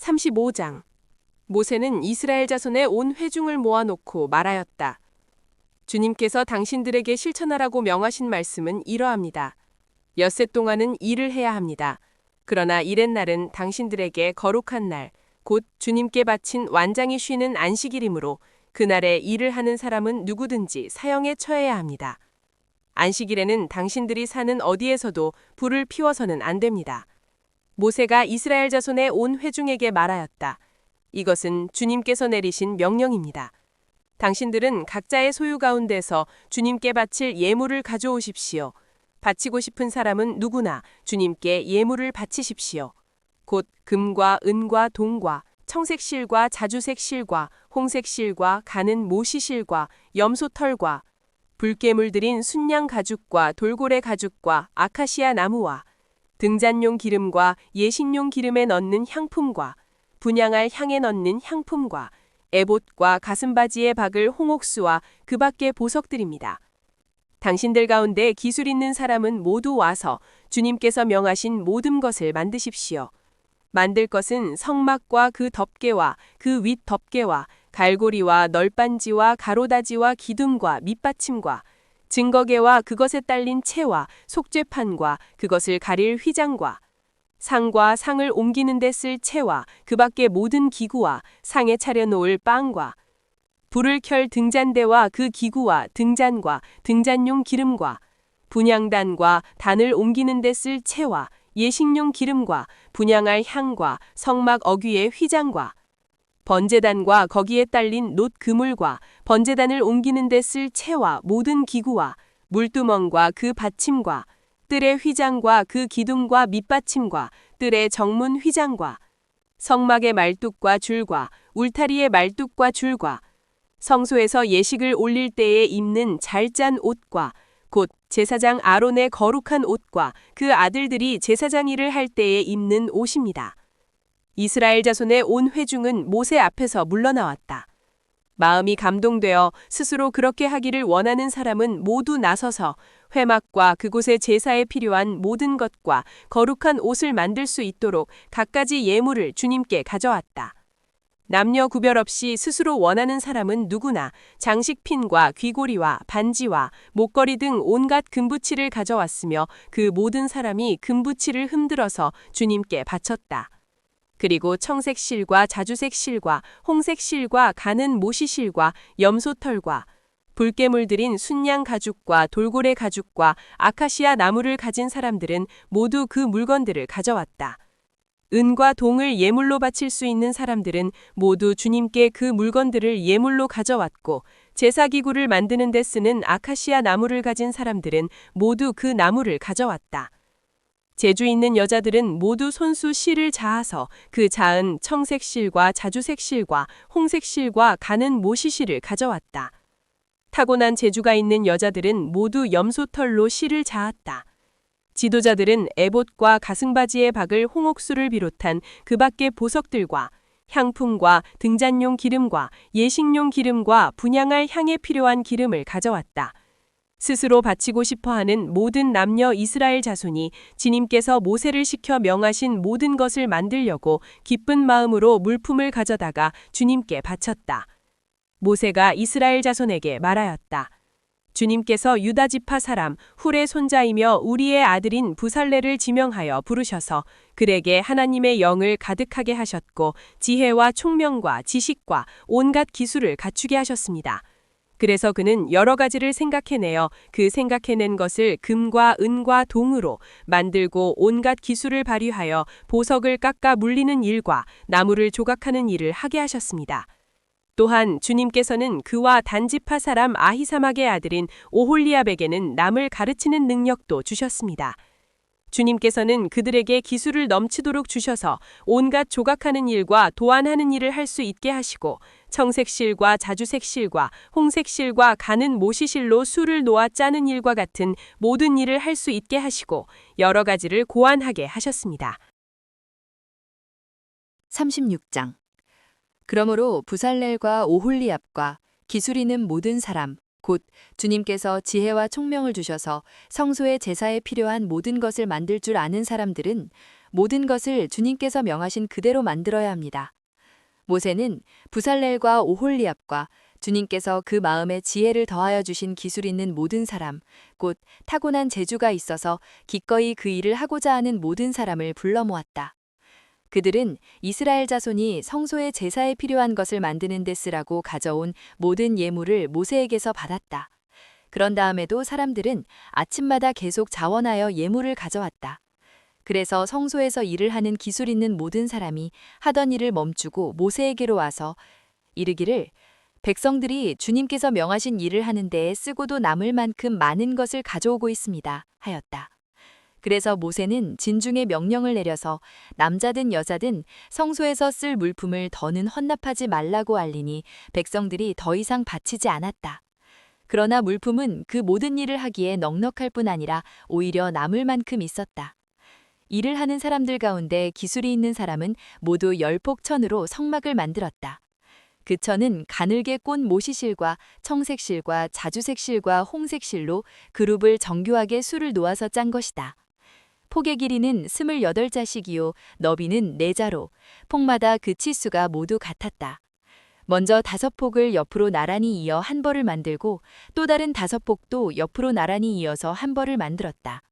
35장 모세는 이스라엘 자손의 온 회중을 모아놓고 말하였다. 주님께서 당신들에게 실천하라고 명하신 말씀은 이러합니다. 엿새 동안은 일을 해야 합니다. 그러나 이렛 날은 당신들에게 거룩한 날, 곧 주님께 바친 완장이 쉬는 안식일이므로 그날에 일을 하는 사람은 누구든지 사형에 처해야 합니다. 안식일에는 당신들이 사는 어디에서도 불을 피워서는 안 됩니다. 모세가 이스라엘 자손의 온 회중에게 말하였다. 이것은 주님께서 내리신 명령입니다. 당신들은 각자의 소유 가운데서 주님께 바칠 예물을 가져오십시오. 바치고 싶은 사람은 누구나 주님께 예물을 바치십시오. 곧 금과 은과 동과 청색 실과 자주색 실과 홍색 실과 가는 모시 실과 염소 털과 붉게물 들인 순양 가죽과 돌고래 가죽과 아카시아 나무와 등잔용 기름과 예식용 기름에 넣는 향품과 분양할 향에 넣는 향품과 에봇과 가슴바지에 박을 홍옥수와 그 밖의 보석들입니다. 당신들 가운데 기술 있는 사람은 모두 와서 주님께서 명하신 모든 것을 만드십시오. 만들 것은 성막과 그 덮개와 그 윗 덮개와 갈고리와 널빤지와 가로다지와 기둥과 밑받침과 증거계와 그것에 딸린 채와 속죄판과 그것을 가릴 휘장과 상과 상을 옮기는 데 쓸 채와 그 밖의 모든 기구와 상에 차려놓을 빵과 불을 켤 등잔대와 그 기구와 등잔과 등잔용 기름과 분양단과 단을 옮기는 데 쓸 채와 예식용 기름과 분양할 향과 성막 어귀의 휘장과 번제단과 거기에 딸린 놋 그물과 번제단을 옮기는 데 쓸 채와 모든 기구와 물두멍과 그 받침과 뜰의 휘장과 그 기둥과 밑받침과 뜰의 정문 휘장과 성막의 말뚝과 줄과 울타리의 말뚝과 줄과 성소에서 예식을 올릴 때에 입는 잘 짠 옷과 곧 제사장 아론의 거룩한 옷과 그 아들들이 제사장 일을 할 때에 입는 옷입니다. 이스라엘 자손의 온 회중은 모세 앞에서 물러나왔다. 마음이 감동되어 스스로 그렇게 하기를 원하는 사람은 모두 나서서 회막과 그곳의 제사에 필요한 모든 것과 거룩한 옷을 만들 수 있도록 갖가지 예물을 주님께 가져왔다. 남녀 구별 없이 스스로 원하는 사람은 누구나 장식핀과 귀고리와 반지와 목걸이 등 온갖 금부치를 가져왔으며 그 모든 사람이 금부치를 흔들어서 주님께 바쳤다. 그리고 청색 실과 자주색 실과 홍색 실과 가는 모시 실과 염소털과 붉게물 들인 순양 가죽과 돌고래 가죽과 아카시아 나무를 가진 사람들은 모두 그 물건들을 가져왔다. 은과 동을 예물로 바칠 수 있는 사람들은 모두 주님께 그 물건들을 예물로 가져왔고 제사기구를 만드는 데 쓰는 아카시아 나무를 가진 사람들은 모두 그 나무를 가져왔다. 재주 있는 여자들은 모두 손수 실을 자아서 그 자은 청색 실과 자주색 실과 홍색 실과 가는 모시 실을 가져왔다. 타고난 재주가 있는 여자들은 모두 염소털로 실을 자았다. 지도자들은 에봇과 가슴바지에 박을 홍옥수를 비롯한 그 밖의 보석들과 향품과 등잔용 기름과 예식용 기름과 분양할 향에 필요한 기름을 가져왔다. 스스로 바치고 싶어 하는 모든 남녀 이스라엘 자손이 지님께서 모세를 시켜 명하신 모든 것을 만들려고 기쁜 마음으로 물품을 가져다가 주님께 바쳤다. 모세가 이스라엘 자손에게 말하였다. 주님께서 유다 지파 사람 훌의 손자이며 우리의 아들인 부살레를 지명하여 부르셔서 그에게 하나님의 영을 가득하게 하셨고 지혜와 총명과 지식과 온갖 기술을 갖추게 하셨습니다. 그래서 그는 여러 가지를 생각해내어 그 생각해낸 것을 금과 은과 동으로 만들고 온갖 기술을 발휘하여 보석을 깎아 물리는 일과 나무를 조각하는 일을 하게 하셨습니다. 또한 주님께서는 그와 단지파 사람 아히사막의 아들인 오홀리압에게는 남을 가르치는 능력도 주셨습니다. 주님께서는 그들에게 기술을 넘치도록 주셔서 온갖 조각하는 일과 도안하는 일을 할 수 있게 하시고 청색실과 자주색실과 홍색실과 가는 모시실로 술을 놓아 짜는 일과 같은 모든 일을 할 수 있게 하시고 여러 가지를 고안하게 하셨습니다. 36장 그러므로 부살렐과 오홀리압과 기술 있는 모든 사람 곧 주님께서 지혜와 총명을 주셔서 성소의 제사에 필요한 모든 것을 만들 줄 아는 사람들은 모든 것을 주님께서 명하신 그대로 만들어야 합니다. 모세는 부살렐과 오홀리압과 주님께서 그 마음에 지혜를 더하여 주신 기술 있는 모든 사람, 곧 타고난 재주가 있어서 기꺼이 그 일을 하고자 하는 모든 사람을 불러 모았다. 그들은 이스라엘 자손이 성소의 제사에 필요한 것을 만드는 데 쓰라고 가져온 모든 예물을 모세에게서 받았다. 그런 다음에도 사람들은 아침마다 계속 자원하여 예물을 가져왔다. 그래서 성소에서 일을 하는 기술 있는 모든 사람이 하던 일을 멈추고 모세에게로 와서 이르기를 백성들이 주님께서 명하신 일을 하는 데에 쓰고도 남을 만큼 많은 것을 가져오고 있습니다. 하였다. 그래서 모세는 진중의 명령을 내려서 남자든 여자든 성소에서 쓸 물품을 더는 헌납하지 말라고 알리니 백성들이 더 이상 바치지 않았다. 그러나 물품은 그 모든 일을 하기에 넉넉할 뿐 아니라 오히려 남을 만큼 있었다. 일을 하는 사람들 가운데 기술이 있는 사람은 모두 열폭 천으로 성막을 만들었다. 그 천은 가늘게 꼰 모시실과 청색실과 자주색실과 홍색실로 그룹을 정교하게 수를 놓아서 짠 것이다. 폭의 길이는 28자씩이요, 너비는 4자로, 폭마다 그 치수가 모두 같았다. 먼저 다섯 폭을 옆으로 나란히 이어 한 벌을 만들고 또 다른 다섯 폭도 옆으로 나란히 이어서 한 벌을 만들었다.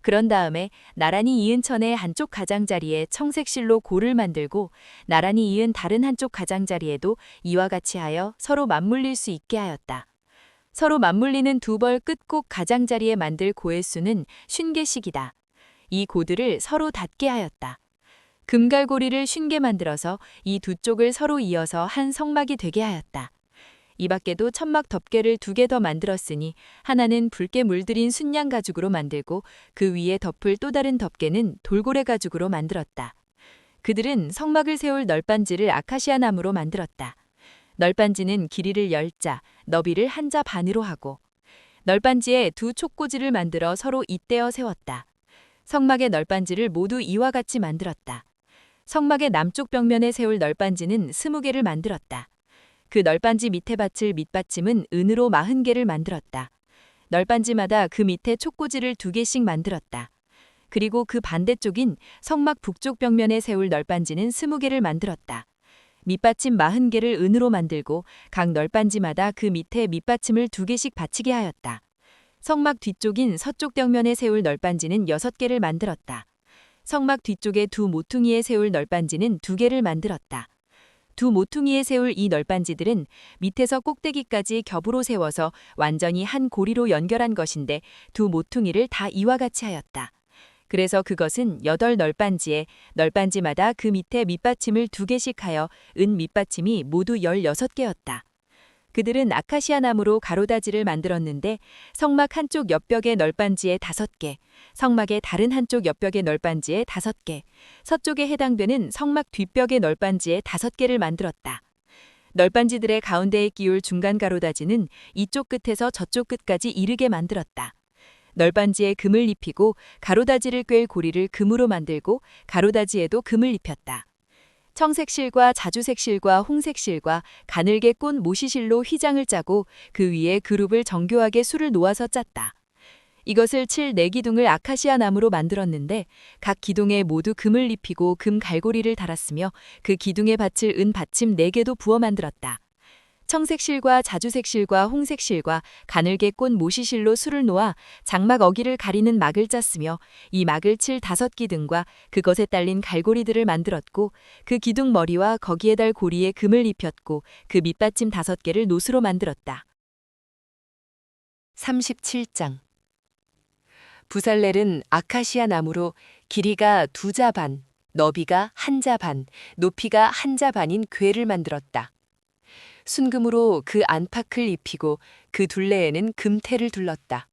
그런 다음에 나란히 이은 천의 한쪽 가장자리에 청색 실로 고를 만들고 나란히 이은 다른 한쪽 가장자리에도 이와 같이 하여 서로 맞물릴 수 있게 하였다. 서로 맞물리는 두 벌 끝곡 가장자리에 만들 고의 수는 쉰개씩이다. 이 고들을 서로 닿게 하였다. 금갈고리를 쉰개 만들어서 이 두 쪽을 서로 이어서 한 성막이 되게 하였다. 이 밖에도 천막 덮개를 두 개 더 만들었으니 하나는 붉게 물들인 순양 가죽으로 만들고 그 위에 덮을 또 다른 덮개는 돌고래 가죽으로 만들었다. 그들은 성막을 세울 널빤지를 아카시아 나무로 만들었다. 널빤지는 길이를 열자, 너비를 한자 반으로 하고 널빤지에 두 촉꽂이를 만들어 서로 잇대어 세웠다. 성막의 널빤지를 모두 이와 같이 만들었다. 성막의 남쪽 벽면에 세울 널빤지는 스무 개를 만들었다. 그 널빤지 밑에 받칠 밑받침은 은으로 마흔 개를 만들었다. 널빤지마다 그 밑에 촉꽂이를 두 개씩 만들었다. 그리고 그 반대쪽인 성막 북쪽 벽면에 세울 널빤지는 스무 개를 만들었다. 밑받침 마흔 개를 은으로 만들고 각 널빤지마다 그 밑에 밑받침을 두 개씩 받치게 하였다. 성막 뒤쪽인 서쪽 벽면에 세울 널빤지는 여섯 개를 만들었다. 성막 뒤쪽에 두 모퉁이에 세울 널빤지는 두 개를 만들었다. 두 모퉁이에 세울 이 널빤지들은 밑에서 꼭대기까지 겹으로 세워서 완전히 한 고리로 연결한 것인데 두 모퉁이를 다 이와 같이 하였다. 그래서 그것은 여덟 널빤지에 널빤지마다 그 밑에 밑받침을 두 개씩 하여 은 밑받침이 모두 열여섯 개였다. 그들은 아카시아 나무로 가로다지를 만들었는데 성막 한쪽 옆벽의 널빤지에 다섯 개, 성막의 다른 한쪽 옆벽의 널빤지에 다섯 개, 서쪽에 해당되는 성막 뒷벽의 널빤지에 다섯 개를 만들었다. 널빤지들의 가운데에 끼울 중간 가로다지는 이쪽 끝에서 저쪽 끝까지 이르게 만들었다. 널빤지에 금을 입히고 가로다지를 꿰일 고리를 금으로 만들고 가로다지에도 금을 입혔다. 청색실과 자주색실과 홍색실과 가늘게 꼰 모시실로 휘장을 짜고 그 위에 그룹을 정교하게 술을 놓아서 짰다. 이것을 칠 네 기둥을 아카시아 나무로 만들었는데 각 기둥에 모두 금을 입히고 금 갈고리를 달았으며 그 기둥에 받칠 은 받침 네 개도 부어 만들었다. 청색실과 자주색실과 홍색실과 가늘게 꼰 모시실로 술을 놓아 장막 어기를 가리는 막을 짰으며 이 막을 칠 다섯 기둥과 그것에 딸린 갈고리들을 만들었고 그 기둥 머리와 거기에 달 고리에 금을 입혔고 그 밑받침 다섯 개를 노수로 만들었다. 37장 부살렐은 아카시아 나무로 길이가 두 자 반, 너비가 한 자 반, 높이가 한 자 반인 궤를 만들었다. 순금으로 그 안팎을 입히고 그 둘레에는 금태를 둘렀다.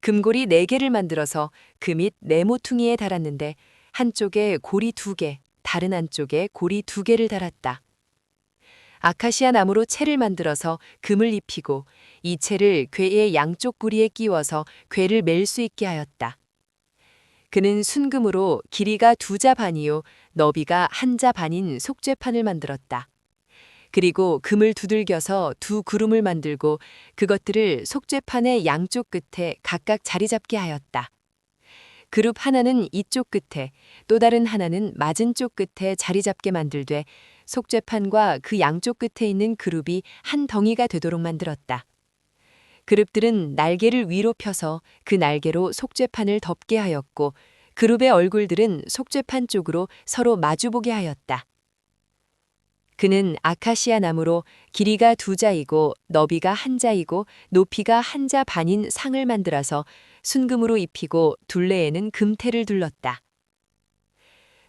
금고리 네 개를 만들어서 그 밑 네 모퉁이에 달았는데 한쪽에 고리 두 개, 다른 한쪽에 고리 두 개를 달았다. 아카시아 나무로 채를 만들어서 금을 입히고 이 채를 궤의 양쪽 구리에 끼워서 궤를 멜 수 있게 하였다. 그는 순금으로 길이가 두 자 반이요 너비가 한 자 반인 속죄판을 만들었다. 그리고 금을 두들겨서 두 구름을 만들고 그것들을 속죄판의 양쪽 끝에 각각 자리 잡게 하였다. 그룹 하나는 이쪽 끝에 또 다른 하나는 맞은 쪽 끝에 자리 잡게 만들되 속죄판과 그 양쪽 끝에 있는 그룹이 한 덩이가 되도록 만들었다. 그룹들은 날개를 위로 펴서 그 날개로 속죄판을 덮게 하였고 그룹의 얼굴들은 속죄판 쪽으로 서로 마주보게 하였다. 그는 아카시아 나무로 길이가 두 자이고 너비가 한 자이고 높이가 한 자 반인 상을 만들어서 순금으로 입히고 둘레에는 금태를 둘렀다.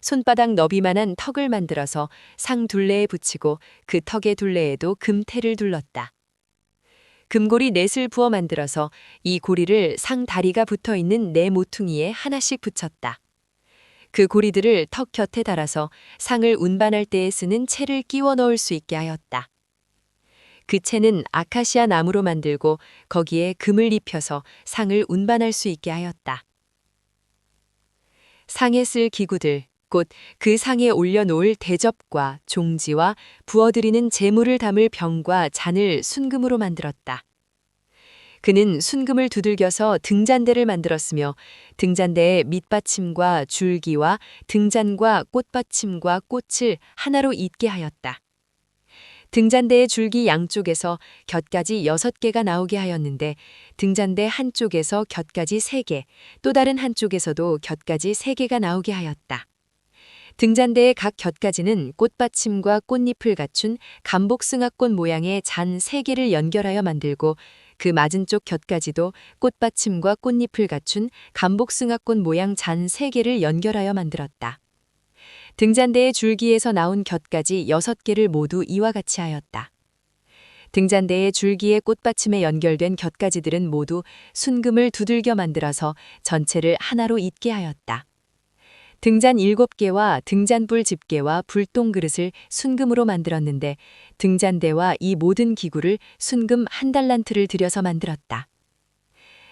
손바닥 너비만한 턱을 만들어서 상 둘레에 붙이고 그 턱의 둘레에도 금태를 둘렀다. 금고리 넷을 부어 만들어서 이 고리를 상 다리가 붙어 있는 네 모퉁이에 하나씩 붙였다. 그 고리들을 턱 곁에 달아서 상을 운반할 때에 쓰는 채를 끼워 넣을 수 있게 하였다. 그 채는 아카시아 나무로 만들고 거기에 금을 입혀서 상을 운반할 수 있게 하였다. 상에 쓸 기구들, 곧 그 상에 올려놓을 대접과 종지와 부어드리는 재물을 담을 병과 잔을 순금으로 만들었다. 그는 순금을 두들겨서 등잔대를 만들었으며 등잔대에 밑받침과 줄기와 등잔과 꽃받침과 꽃을 하나로 잇게 하였다. 등잔대의 줄기 양쪽에서 곁까지 여섯 개가 나오게 하였는데 등잔대 한쪽에서 곁까지 세 개, 또 다른 한쪽에서도 곁까지 세 개가 나오게 하였다. 등잔대의 각 곁까지는 꽃받침과 꽃잎을 갖춘 감복승합꽃 모양의 잔 세 개를 연결하여 만들고 그 맞은 쪽 곁까지도 꽃받침과 꽃잎을 갖춘 감복승합꽃 모양 잔 세 개를 연결하여 만들었다. 등잔대의 줄기에서 나온 곁까지 여섯 개를 모두 이와 같이 하였다. 등잔대의 줄기의 꽃받침에 연결된 곁가지들은 모두 순금을 두들겨 만들어서 전체를 하나로 잇게 하였다. 등잔 일곱 개와 등잔불 집게와 불똥 그릇을 순금으로 만들었는데 등잔대와 이 모든 기구를 순금 한 달란트를 들여서 만들었다.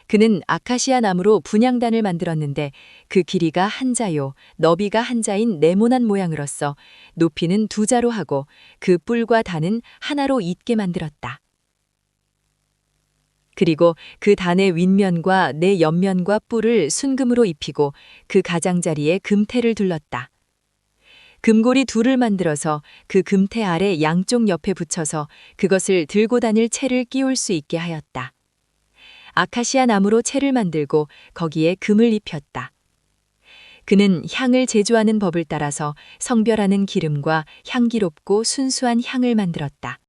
그는 아카시아 나무로 분양단을 만들었는데 그 길이가 한 자요, 너비가 한 자인 네모난 모양으로서 높이는 두 자로 하고 그 뿔과 단은 하나로 잇게 만들었다. 그리고 그 단의 윗면과 내 옆면과 뿔을 순금으로 입히고 그 가장자리에 금태를 둘렀다. 금고리 둘을 만들어서 그 금태 아래 양쪽 옆에 붙여서 그것을 들고 다닐 채를 끼울 수 있게 하였다. 아카시아 나무로 채를 만들고 거기에 금을 입혔다. 그는 향을 제조하는 법을 따라서 성별하는 기름과 향기롭고 순수한 향을 만들었다.